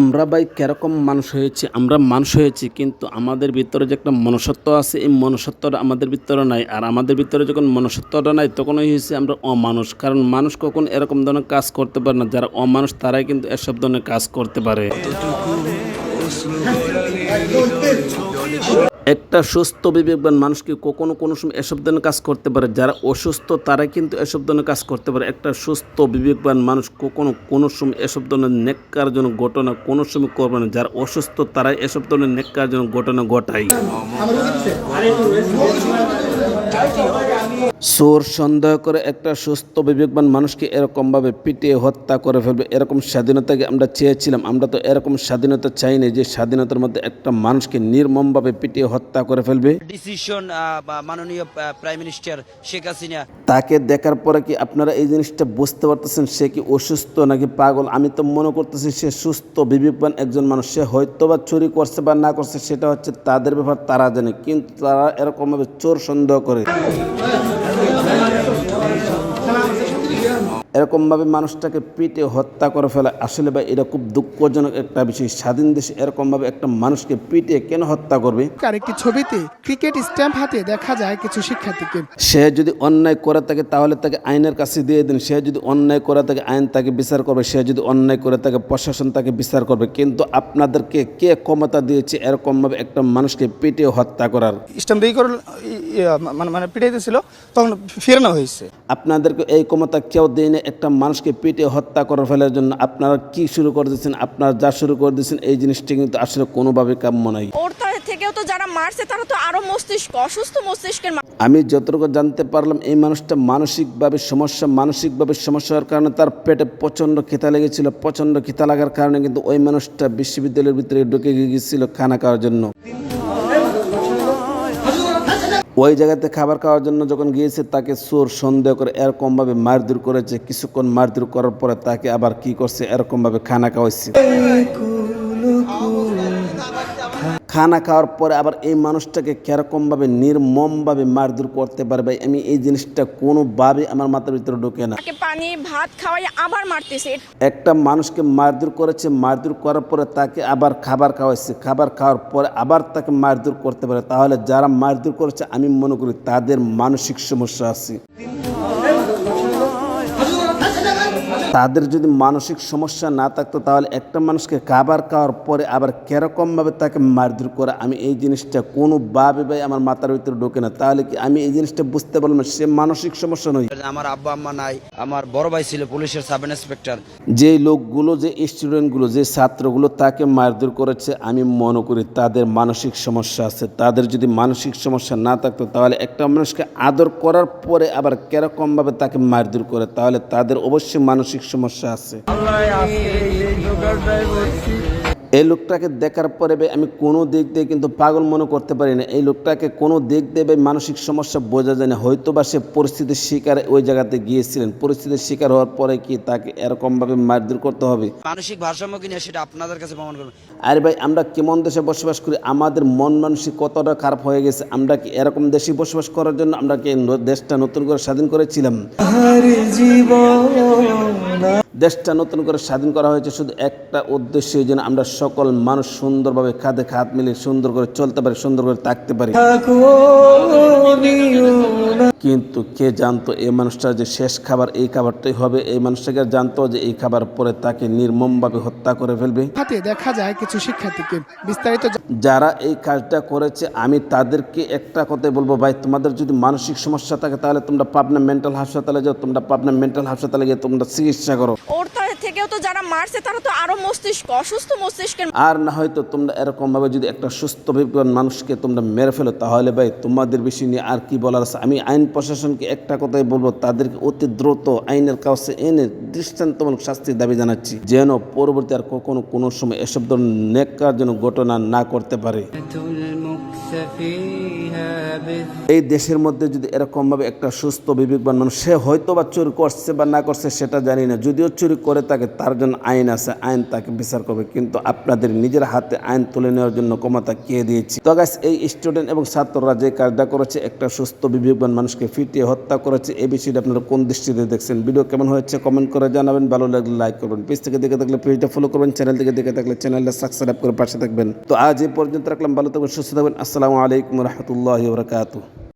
আমরা ভাই কেরকম মানুষ হয়েছি, আমরা মানুষ হয়েছি, কিন্তু আমাদের ভিতরে যে একটা মনুষ্যত্ব আছে, এই মনুষ্যত্বটা আমাদের ভিতরে নাই। আর আমাদের ভিতরে যখন মনুষ্যত্বটা নাই, তখনই হয়েছে আমরা অমানুষ। কারণ মানুষ কখন এরকম ধরনের কাজ করতে পারে না। যারা অমানুষ, তারাই কিন্তু এসব ধরনের কাজ করতে পারে। একটা সুস্থ বিবেকবান মানুষকে কখনো কোনো সময় এসব ধরনের কাজ করতে পারে? যারা অসুস্থ তারা কিন্তু এসব ধরনের কাজ করতে পারে। একটা সুস্থ, বিবেকবান মানুষ কখনো কোনো সময় এসব ধরনের নেককারজনক ঘটনা কোনো সময় করবে না। যারা অসুস্থ, তারাই এসব ধরনের নেককারজনক ঘটনা ঘটায়। সোর সন্দেহ করে একটা সুস্থ, বিবেকবান মানুষকে এরকমভাবে পিটিয়ে হত্যা করে ফেলবে। এরকম স্বাধীনতাকে আমরা চেয়েছিলাম। আমরা তো এরকম স্বাধীনতা চাইনি যে স্বাধীনতার মধ্যে একটা মানুষকে নির্মমভাবে পিটিয়ে হত্যা করে ফেলবে। ডিসিশন মাননীয় প্রাইম মিনিস্টার শেখ হাসিনা। তাকে দেখার পরে কি আপনারা এই জিনিসটা বুঝতে পারতেছেন সে কি অসুস্থ নাকি পাগল? আমি তো মনে করতেছি সে সুস্থ বিবেকবান একজন মানুষ। সে হয়তো বা চুরি করছে বা না করছে সেটা হচ্ছে তাদের ব্যাপার তারা জানে। কিন্তু তারা এরকমভাবে চোর সন্দেহ করে। এরকমভাবে মানুষটাকে পিটে হত্যা করে ফেলা। আসলে বা এটা খুব দুঃখজনক একটা বিষয়। স্বাধীন দেশে এরকমভাবে একটা মানুষকে পিটে কেন হত্যা করবে? আরেকটি ছবিতে ক্রিকেট স্ট্যাম্প হাতে দেখা যায় কিছু শিক্ষার্থীকে। সে যদি অন্যায় করে থাকে তাহলে তাকে আইনের কাছে দিয়ে দিন। সে যদি অন্যায় করে থাকে আইন তাকে বিচার করবে সে যদি অন্যায় করে থাকে প্রশাসন তাকে বিচার করবে। কিন্তু আপনাদেরকে কে ক্ষমতা দিয়েছে এরকমভাবে একটা মানুষকে পিটে হত্যা করার? স্ট্যাম্প দিয়ে করে ইয়ে, মানে মানে পিটাইতেছিল তখন ফিরে নেওয়া হয়েছে। আপনাদেরকে এই ক্ষমতা কেউ দেয় না একটা মানুষকে পিটে হত্যা করে ফেলার জন্য আপনারা কি শুরু করে দিয়েছেন আপনারা যা শুরু করে দিয়েছেন এই জিনিসটি কিন্তু আসলে কোনোভাবে কাম্য ওর থেকেও তো যারা মারছে তারা তো আরও মস্তিষ্ক অসুস্থ মস্তিষ্কের আমি যতটুকু জানতে পারলাম এই মানুষটা মানসিকভাবে সমস্যা মানসিকভাবে সমস্যা হওয়ার কারণে তার পেটে প্রচণ্ড খিতা লেগেছিল। প্রচণ্ড খিতা লাগার কারণে কিন্তু ওই মানুষটা বিশ্ববিদ্যালয়ের ভিতরে ঢুকে গিয়েছিল খানা খাওয়ার জন্য। ওই জায়গাতে খাবার খাওয়ার জন্য যখন গিয়েছে, তাকে সোর সন্দেহ করে এরকমভাবে মারধর করেছে। কিছুক্ষণ মারধর করার পরে তাকে আবার কি করছে? এরকমভাবে খানা খাওয়াইছে। খানা খাওয়ার পরে আবার এই মানুষটাকে কিরকমভাবে নির্মমভাবে মারধর করতে পারবে আমি এই জিনিসটা কোনোভাবে আমার মাথার ভিতরে ঢোকে না। পানি ভাত খাওয়াই আবার মারতেছে। একটা মানুষকে মারধর করেছে মারধর করার পরে তাকে আবার খাবার খাওয়াইছে খাবার খাওয়ার পরে আবার তাকে মারধর করতে পারে। তাহলে যারা মারধর করেছে আমি মনে করি তাদের মানসিক সমস্যা আছে। তাদের যদি মানসিক সমস্যা না থাকতো তাহলে একটা মানুষকে খাবার খাওয়ার পরে আবার কিরকমভাবে তাকে মারধর করে আমি এই জিনিসটা কোনো কোনোভাবে ভাই আমার মাথার ভিতরে ঢোকে না। তাহলে কি আমি এই জিনিসটা বুঝতে পারলাম সে মানসিক সমস্যা নয়। আমার আব্বা আম্মা নাই আমার বড় ভাই ছিল পুলিশের সাব ইন্সপেক্টর। যে লোকগুলো যে স্টুডেন্টগুলো যে ছাত্রগুলো তাকে মারধর করেছে আমি মনে করি তাদের মানসিক সমস্যা আছে। তাদের যদি মানসিক সমস্যা না থাকতো তাহলে একটা মানুষকে আদর করার পরে আবার কিরকমভাবে তাকে মারধর করে তাহলে তাদের অবশ্যই মানসিক সমস্যা আছে। এই লোকটাকে দেখার পরে ভাই আমি কোনো দিক দিয়ে কিন্তু পাগল মনে করতে পারি না। এই লোকটাকে কোনো দিক দিয়ে ভাই মানসিক সমস্যা বোঝা যায় না। হয়তো বা সে পরিস্থিতির শিকার ওই জায়গাতে গিয়েছিলেন। পরিস্থিতির শিকার হওয়ার পরে কি তাকে এরকমভাবে মারধর করতে হবে? মানসিক ভারসাম্য কিনা সেটা আপনাদের কাছে প্রমাণ করবেন? আরে ভাই আমরা কেমন দেশে বসবাস করি? আমাদের মন মানসিক কতটা খারাপ হয়ে গেছে? আমরা কি এরকম দেশে বসবাস করার জন্য আমরা কি দেশটা নতুন করে স্বাধীন করেছিলাম? দেশটা নতুন করে স্বাধীন করা হয়েছে। শুধু একটা উদ্দেশ্য যেন আমরা সকল মানুষ সুন্দরভাবে খাদে খাত মিলে সুন্দর করে চলতে পারি সুন্দর করে থাকতে পারি। কিন্তু কে জানতো এই মানুষটা যে শেষ খাবার এই খাবারটাই হবে? এই মানুষটাকে জানতো যে এই খাবার পরে তাকে নির্মমভাবে হত্যা করে ফেলবে? হাতে দেখা যায় কিছু শিক্ষার্থীকে বিস্তারিত যারা এই কাজটা করেছে আমি তাদেরকে একটা কথাই বলব ভাই তোমাদের যদি মানসিক সমস্যা থাকে তাহলে তোমরা পাবনা মেন্টাল হাসপাতালে যাও তোমরা পাবনা মেন্টাল হাসপাতালে গিয়ে তোমরা চিকিৎসা করো। ওর থেকেও তো যারা মারছে তারা তো আরও মস্তিষ্ক অসুস্থ মস্তিষ্কের আর না হয়তো তোমরা এরকম ভাবে যদি একটা সুস্থ বিজ্ঞান মানুষকে তোমরা মেরে ফেলো তাহলে ভাই তোমাদের বিষয় নিয়ে আর কি বলার আছে? আমি আইন প্রশাসনকে একটা কথাই বলব তাদেরকে অতি দ্রুত আইনের কাছে এনে দৃষ্টান্তমূলক শাস্তির দাবি জানাচ্ছি যেন পরবর্তী আর কখনো কোনো সময় এসব ধরনের নেককার যেন ঘটনা না করতে পারে। এই দেশের মধ্যে যদি এরকমভাবে একটা সুস্থ, বিবেকবান মানুষ, সে হয়তো বা চুরি করছে বা না করছে সেটা জানি না। যদিও চুরি করে থাকে তার জন্য আইন আছে, আইন তাকে বিচার করবে। কিন্তু আপনাদের নিজের হাতে আইন তুলে নেওয়ার জন্য ক্ষমতা কে দিয়েছে? তো গাছ এই স্টুডেন্ট এবং ছাত্ররা যে কাজটা করেছে, একটা সুস্থ, বিবেকবান মানুষকে ফিটিয়ে হত্যা করেছে। এই বিষয়টা আপনারা কোন দৃষ্টিতে দেখছেন? ভিডিও কেমন হয়েছে? কমেন্ট করে জানাবেন। ভালো লাগলে লাইক করবেন। পেজ থেকে দেখে থাকলে পেজটা ফলো করবেন। চ্যানেল থেকে দেখে থাকলে চ্যানেলটা সাবস্ক্রাইব করে পাশে থাকবেন। তো আজ এই পর্যন্ত রাখলাম। ভালো থাকবেন, সুস্থ থাকবেন। আসসালামু আলাইকুম রহমতুল্লাহ বরকাতু